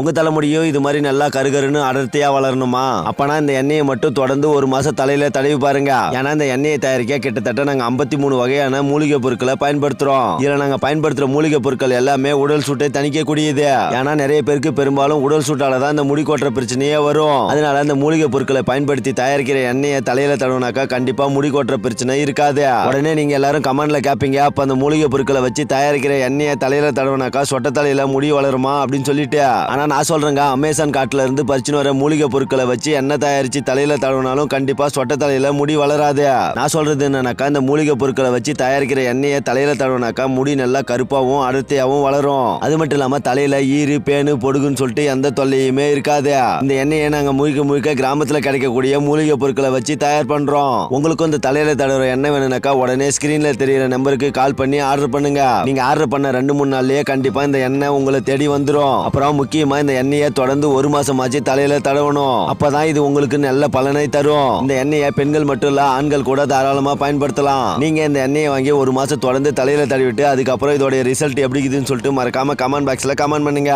உங்க தலைமுடியும் இது மாதிரி நல்லா கருகருன்னு அடர்த்தியா வளரணுமா? அப்பனா இந்த எண்ணெயை மட்டும் தொடர்ந்து ஒரு மாசம் தலையில தடவி பாருங்க. ஏன்னா இந்த எண்ணெயை தயாரிக்க கிட்டத்தட்ட நாங்க ஐம்பத்தி மூணு வகையான மூலிகை பொருட்களை பயன்படுத்துறோம். இதுல நாங்க பயன்படுத்துற மூலிகை பொருட்கள் எல்லாமே உடல் சூட்டை தணிக்கக்கூடியது. ஏன்னா நிறைய பேருக்கு பெரும்பாலும் உடல் சூட்டால தான் இந்த முடி கொட்டுற பிரச்சனையே வரும். அதனால இந்த மூலிகை பொருட்களை பயன்படுத்தி தயாரிக்கிற எண்ணெயை தலையில தடவுனாக்கா கண்டிப்பா முடி கொட்டுற பிரச்சனை இருக்காது. உடனே நீங்க எல்லாரும் கமெண்ட்ல கேப்பீங்க அப்ப அந்த மூலிகை பொருட்களை வச்சு தயாரிக்கிற எண்ணெயை தலையில தடவுனாக்கா சொட்ட தலையில முடி வளருமா? அப்படின்னு சொல்லிட்டு. ஆனால் நான் சொல்றேங்க. அமேசான் காட்டிலேருந்து பறிச்சுன்னு வர மூலிகை பொருட்களை வச்சு எண்ணெய் தயாரித்து தலையில தடவினாலும் கண்டிப்பாக சொட்ட தலையில் முடி வளராது. நான் சொல்றது என்னன்னாக்கா இந்த மூலிகை பொருட்களை வச்சு தயாரிக்கிற எண்ணெயை தலையில் தடவினாக்கா முடி நல்லா கருப்பாகவும் அடர்த்தியாகவும் வளரும். அது மட்டும் இல்லாமல் தலையில் ஈரு பேனு பொடுகுன்னு சொல்லிட்டு எந்த தொல்லையுமே இருக்காது. இந்த எண்ணெயை நாங்கள் முழுக்க முழுக்க கிராமத்தில் கிடைக்கக்கூடிய மூலிகை பொருட்களை வச்சு தயார் பண்ணுறோம் உங்களுக்கும் இந்த தலையில் தடவுற எண்ணெய் வேணும்னாக்கா உடனே ஸ்க்ரீனில் தெரியிற நம்பருக்கு கால் பண்ணி ஆர்டர் பண்ணுங்க. நீங்கள் ஆர்டர் பண்ண ரெண்டு மூணு நாள்லயே கண்டிப்பாக இந்த எண்ணெய் உங்களை தேடி வந்துடும் அப்புறம் முக்கியமாக முக்கியமா இந்த எண்ணெயை தொடர்ந்து ஒரு மாசமாச்சு தலையில தடவணும். அப்பதான் இது உங்களுக்கு நல்ல பலனை தரும். இந்த எண்ணெயை பெண்கள் மட்டும் இல்ல ஆண்கள் கூட தாராளமா பயன்படுத்தலாம். நீங்க இந்த எண்ணெயை வாங்கி ஒரு மாசம் தொடர்ந்து தலையில தடவிட்டு அதுக்கப்புறம் இதோட ரிசல்ட் எப்படி இருக்குதுன்னு சொல்லிட்டு மறக்காம கமெண்ட் பாக்ஸ்ல கமெண்ட் பண்ணுங்க.